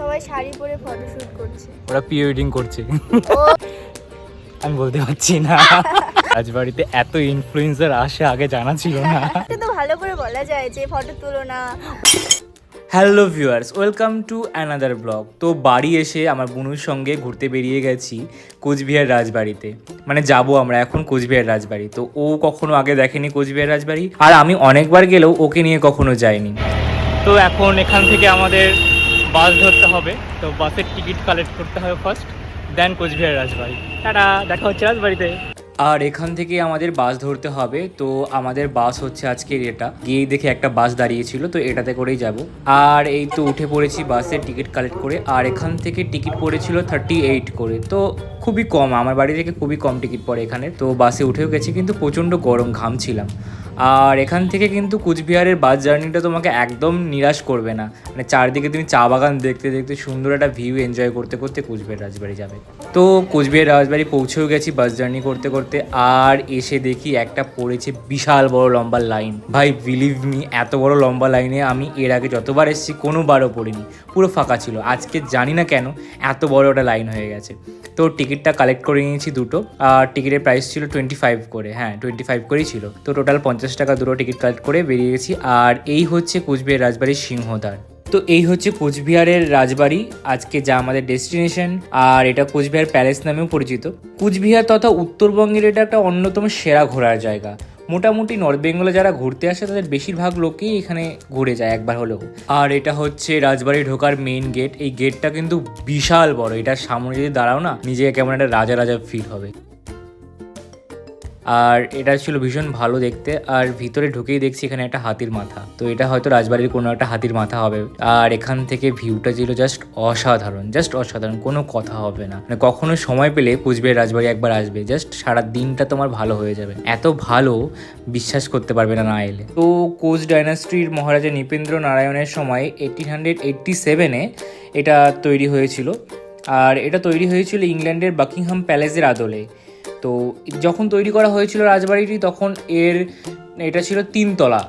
সবাই শাড়ি পরে ফটোশুট করছে। ওরা প্রি ওয়েডিং করছে। আমি বলতে পারছি না। রাজবাড়িতে এত ইনফ্লুয়েন্সার আসে আগে জানা ছিল না। এটা তো ভালো করে বলা যায় যে ফটো তুলো না। Hello viewers welcome to another blog তো বাড়ি এসে আমার বুনুর সঙ্গে ঘুরতে বেরিয়ে গেছি কোচবিহার রাজবাড়িতে। মানে যাব আমরা এখন কোচবিহার রাজবাড়ি। তো ও কখনো আগে দেখেনি কোচবিহার রাজবাড়ি। আর আমি অনেকবার গেলেও ওকে নিয়ে কখনো যাইনি। তো এখন এখান থেকে আমাদের বাস ধরতে হবে, তো বাসের টিকিট কালেক্ট করতে হবে first then Cooch Behar Rajbari. Tata, দেখা হচ্ছে রাজবাড়িতে। আর এখান থেকে আমাদের বাস ধরতে হবে, তো আমাদের বাস হচ্ছে আজকের এটা। গিয়ে দেখে একটা বাস দাঁড়িয়েছিল, তো এটাতে করেই যাব। আর এই তো উঠে পড়েছি বাসে টিকিট কালেক্ট করে, আর এখান থেকে টিকিট পড়েছিল থার্টি এইট করে। তো খুবই কম, আমার বাড়ি থেকে খুবই কম টিকিট পড়ে এখানে, তো বাসে উঠেও গেছি, কিন্তু প্রচণ্ড গরম, ঘামছিলাম। আর এখান থেকে কিন্তু কুচবিহারের বাস জার্নিটা তোমাকে একদম নিরাশ করবে না। মানে চারদিকে তুমি চা বাগান দেখতে দেখতে সুন্দর একটা ভিউ এনজয় করতে করতে কুচবিহার রাজবাড়ি যাবে। তো কুচবিহার রাজবাড়ি পৌঁছেও গেছি বাস জার্নি করতে করতে আর এসে দেখি একটা পড়েছে বিশাল বড় লম্বা লাইন ভাই বিলিভ মি এত বড় লম্বা লাইনে আমি এর আগে যতবার এসেছি কোনোবারও পড়িনি। পুরো ফাঁকা ছিল। আজকে জানি না কেন এত বড় একটা লাইন হয়ে গেছে। তো টিকিটটা কালেক্ট করে নিয়েছি দুটো। আর টিকিটের প্রাইস ছিল টোয়েন্টি ফাইভ করে। হ্যাঁ টোয়েন্টি ফাইভ করেই ছিল। তো টোটাল পঞ্চাশ টাকা দুটো টিকিট কালেক্ট করে বেরিয়ে গেছি। আর এই হচ্ছে কুচবিহার রাজবাড়ির সিংহদ্বার। তো এই হচ্ছে কোচবিহারের রাজবাড়ি, আজকে যা আমাদের ডেস্টিনেশন আর এটা কোচবিহার প্যালেস নামেও পরিচিত। কুচবিহার তথা উত্তরবঙ্গের এটা একটা অন্যতম সেরা ঘোরার জায়গা। মোটামুটি নর্থ বেঙ্গলে যারা ঘুরতে আসে, তাদের বেশিরভাগ লোকই এখানে ঘুরে যায় একবার হলেও। আর এটা হচ্ছে রাজবাড়ি ঢোকার মেইন গেট এই গেটটা কিন্তু বিশাল বড়। এটার সামনে যদি দাঁড়াও না, নিজেকে কেমন একটা রাজা রাজা ফিল হবে। আর এটা ছিল ভীষণ ভালো দেখতে। আর ভিতরে ঢুকেই দেখছি এখানে একটা হাতির মাথা। তো এটা হয়তো রাজবাড়ির কোনো একটা হাতির মাথা হবে। আর এখান থেকে ভিউটা ছিল জাস্ট অসাধারণ জাস্ট অসাধারণ, কোনো কথা হবে না। মানে কখনো সময় পেলে কুচবিহার রাজবাড়ি একবার আসবে। জাস্ট সারা দিনটা তোমার ভালো হয়ে যাবে। এত ভালো, বিশ্বাস করতে পারবে না না এলে। তো কোচ ডাইনাস্ট্রির মহারাজা নৃপেন্দ্র নারায়ণের সময় এইটিন হান্ড্রেড এইট্টি সেভেনে এটা তৈরি হয়েছিল। আর এটা তৈরি হয়েছিল ইংল্যান্ডের বাকিংহাম প্যালেসের আদলে। তো যখন তৈরি করা হয়েছিল রাজবাড়িটি তখন এর এটা ছিল তিনতলা।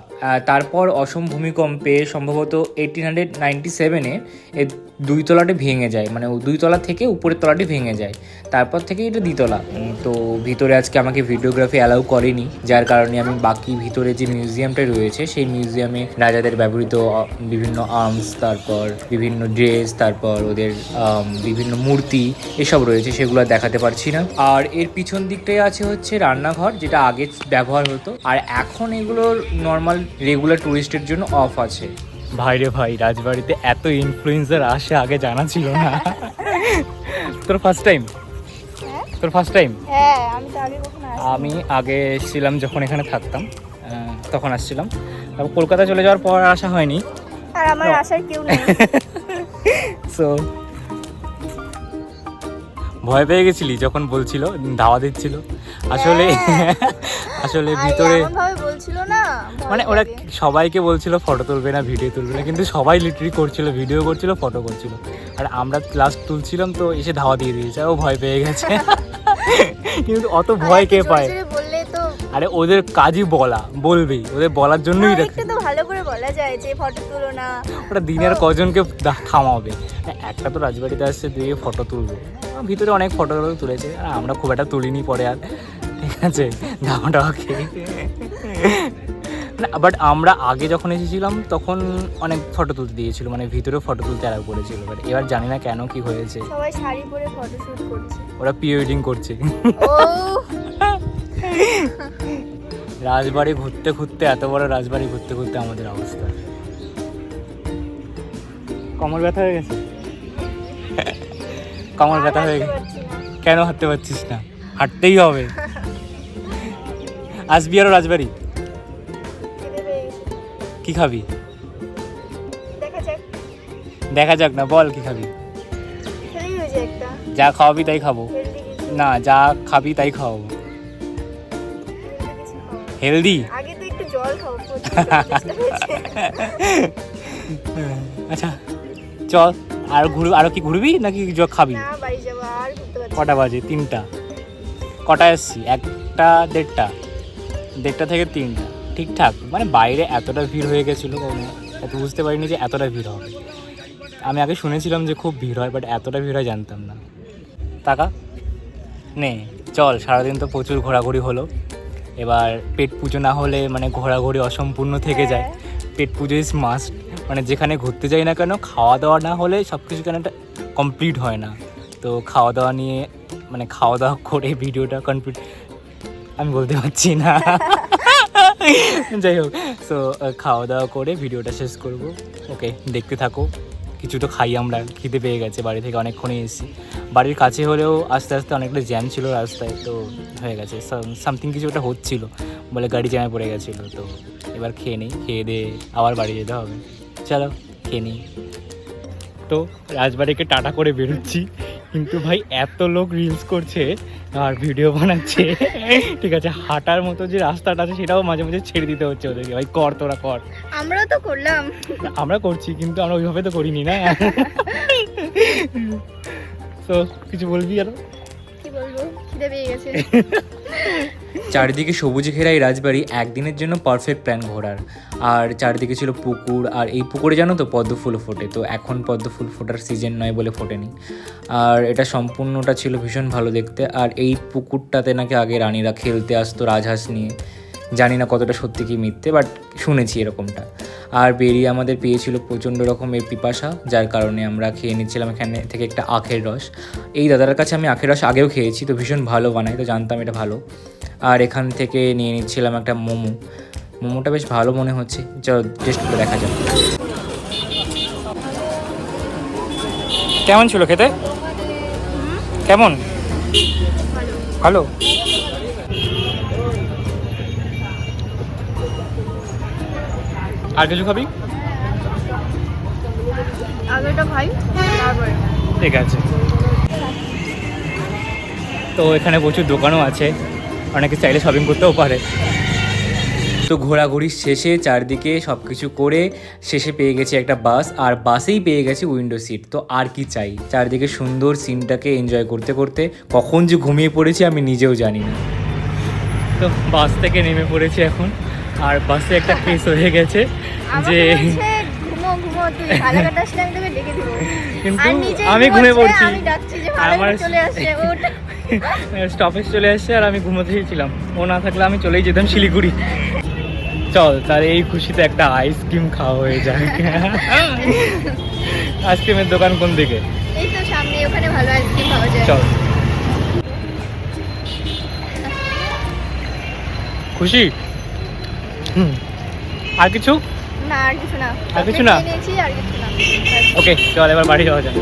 তারপর অসম ভূমিকম্পে সম্ভবত এইটিন হান্ড্রেড নাইনটি সেভেনে এর দুই তলাটি ভেঙে যায়। মানে দুই তলা থেকে উপরের তলাটি ভেঙে যায়। তারপর থেকে এটা দ্বিতলা। তো ভিতরে আজকে আমাকে ভিডিওগ্রাফি অ্যালাউ করেনি। যার কারণে আমি বাকি ভিতরে যে মিউজিয়ামটা রয়েছে, সেই মিউজিয়ামে রাজাদের ব্যবহৃত বিভিন্ন আর্মস, তারপর বিভিন্ন ড্রেস, তারপর ওদের বিভিন্ন মূর্তি এসব রয়েছে, সেগুলো দেখাতে পারছি না। আর এর পিছন দিকটাই আছে হচ্ছে রান্নাঘর, যেটা আগে ব্যবহার হতো। আর এখন এগুলোর নর্মাল রেগুলার টুরিস্টের জন্য অফ আছে। ভাই রে ভাই রাজবাড়িতে এত ইনফ্লুয়েন্সার আসে আগে জানা ছিল না। তোর ফার্স্ট টাইম হ্যাঁ। তোর ফার্স্ট টাইম হ্যাঁ আমি তো আগে কখনো আসিনি। আমি আগে এসেছিলাম যখন এখানে থাকতাম তখন আসছিলাম। তারপর কলকাতা চলে যাওয়ার পর আসা হয়নি। আর আমার. আসার কেউ নেই। সো ভয় পেয়ে গেছিলি যখন বলছিল ধাওয়া দিচ্ছিল। আসলে আসলে ভিতরে বলছিল না? মানে ওরা সবাইকে বলছিল ফটো তুলবে না ভিডিও তুলবে না কিন্তু সবাই লিটারি করছিল ভিডিও করছিল ফটো করছিল। আর আমরা ক্লাস তুলছিলাম তো এসে ধাওয়া দিয়ে দিয়েছে ও ভয় পেয়ে গেছে। কিন্তু অত ভয় কে পায়? আরে ওদের কাজই বলা বলবেই ওদের বলার জন্যই একটু তো ভালো করে বলা যায় যে ফটো তুলো না। ওটা দিনের কজনকে থামাবে। একটা তো রাজবাড়িতে আসছে দিয়ে ফটো তুলবে। ভিতরে অনেক ফটো তুলেছে আর আমরা খুব একটা তুলিনি পরে আর। আছে খেয়ে না বাট আমরা আগে যখন এসেছিলাম তখন অনেক ফটো তুলতে দিয়েছিল মানে ভিতরে ফটো তুলতে অ্যালাউ করেছিল বাট এবার জানি না কেন কি হয়েছে। সবাই শাড়ি পরে ফটোশুট করছে। ওরা প্রি ওয়েডিং করছে। রাজবাড়ি ঘুরতে ঘুরতে এত বড় রাজবাড়ি ঘুরতে ঘুরতে আমাদের অবস্থা। কমর ব্যথা হয়ে গেছে? কমর ব্যথা হয়ে গেছে। কেন হাঁটতে পারছিস না? হাঁটতেই হবে। আসবি আরও রাজবাড়ি? কি খাবি? দেখা যাক না, বল কি খাবি? যা খাওয়াবি তাই খাব। না, যা খাবি তাই খাওয়াবো। হেলদি। আচ্ছা চল, আর ঘুর, আরও কি ঘুরবি নাকি খাবি। কটা বাজে, তিনটা। কটা এসছি একটা, দেড়টা। দেড়টা থেকে তিনটা। ঠিকঠাক মানে বাইরে এতটা ভিড় হয়ে গেছিল এত বুঝতে পারিনি যে এতটা ভিড় হবে। আমি আগে শুনেছিলাম যে খুব ভিড় হয় বাট এতটা ভিড় হয় জানতাম না। টাকা নে, চল, সারাদিন তো প্রচুর ঘোরাঘুরি হলো। এবার পেট পুজো না হলে মানে ঘোরাঘুরি অসম্পূর্ণ থেকে যায়। পেট পুজো ইজ মাস্ট মানে যেখানে ঘুরতে যাই না কেন খাওয়া দাওয়া না হলে সব কিছু কেন একটা কমপ্লিট হয় না। তো খাওয়া দাওয়া নিয়ে মানে খাওয়া দাওয়া করে ভিডিওটা কমপ্লিট আমি বলতে পারছি না। যাই হোক সো খাওয়া দাওয়া করে ভিডিওটা শেষ করব। ওকে দেখতে থাকো। কিছু তো খাই আমরা, খিদে পেয়ে গেছে, বাড়ি থেকে অনেকক্ষণই এসেছি। বাড়ির কাছে হলেও আস্তে আস্তে অনেকটা জ্যাম ছিল রাস্তায়, তো হয়ে গেছে। সামথিং কিছু একটা হচ্ছিল, বলে গাড়ি জ্যামে পড়ে গেছিল, তো এবার খেয়ে নিই। খেয়ে দিয়ে আবার বাড়ি যেতে হবে। চলো, খেয়ে নিই। তো রাজবাড়িকে টাটা করে বেরোচ্ছি। কিন্তু ভাই এত লোক রিলস করছে আর ভিডিও বানাচ্ছে। ঠিক আছে হাঁটার মতো যে রাস্তাটা আছে সেটাও মাঝে মাঝে ছেড়ে দিতে হচ্ছে ওদেরকে। ভাই কর তোরা কর। আমরা তো করলাম। আমরা করছি কিন্তু আমরা ওইভাবে তো করিনি না। তো কিছু বলবি আর? চারিদিকে সবুজে ঘেরা এই রাজবাড়ি, একদিনের জন্য পারফেক্ট প্ল্যান ঘোরার। আর চারিদিকে ছিল পুকুর, আর এই পুকুরে জানো তো পদ্ম ফুল ফোটে, তো এখন পদ্ম ফুল ফোটার সিজন নয় বলে ফোটেনি। আর এটা সম্পূর্ণটা ছিল ভীষণ ভালো দেখতে, আর এই পুকুরটাতে নাকি আগে রানীরা খেলতে আসতো রাজহাঁস নিয়ে। জানি না কতটা সত্যি কি মিথ্যে বাট শুনেছি এরকমটা। আর বেরিয়ে আমাদের পেয়েছিল প্রচণ্ড রকমের পিপাসা যার কারণে আমরা খেয়ে নিচ্ছিলাম এখানে থেকে একটা আখের রস। এই দাদার কাছে আমি আখের রস আগেও খেয়েছি তো ভীষণ ভালো বানাই তো জানতাম এটা ভালো। আর এখান থেকে নিয়ে নিচ্ছিলাম একটা মোমো। মোমোটা বেশ ভালো মনে হচ্ছে চলো টেস্ট করে দেখা যাক। কেমন ছিল খেতে? কেমন? ভালো? আর কিছু খাবি? ঠিক আছে। তো এখানে প্রচুর দোকানও আছে। অনেকে চাইলে শপিং করতেও পারে। তো ঘোরাঘুরির শেষে চারদিকে সব কিছু করে শেষে পেয়ে গেছি একটা বাস আর বাসেই পেয়ে গেছি উইন্ডো সিট তো আর কি চাই? চারদিকে সুন্দর সিনটাকে এনজয় করতে করতে কখন যে ঘুমিয়ে পড়েছি আমি নিজেও জানি না। তো বাস থেকে নেমে পড়েছি এখন আর বাসে একটা কেস হয়ে গেছে। যে ঘুমো ঘুমো কিন্তু আমি ঘুমিয়ে পড়ছি। আমার- স্টপেজ চলে আসছে আর আমি ঘুমোতে ছিলাম ও না থাকলে আমি চলেই যেতাম শিলিগুড়ি। চল তার এই খুশিতে একটা আইসক্রিম খাওয়া হয়ে যায় আইসক্রিমের দোকান কোন দিকে? এই তো সামনে ওখানে ভালো আইসক্রিম পাওয়া যায়। চল। খুশি? হুম। আর কিছু? আর কিছু না। আর কিছু না? ওকে চল এবার বাড়ি যাওয়া যাক।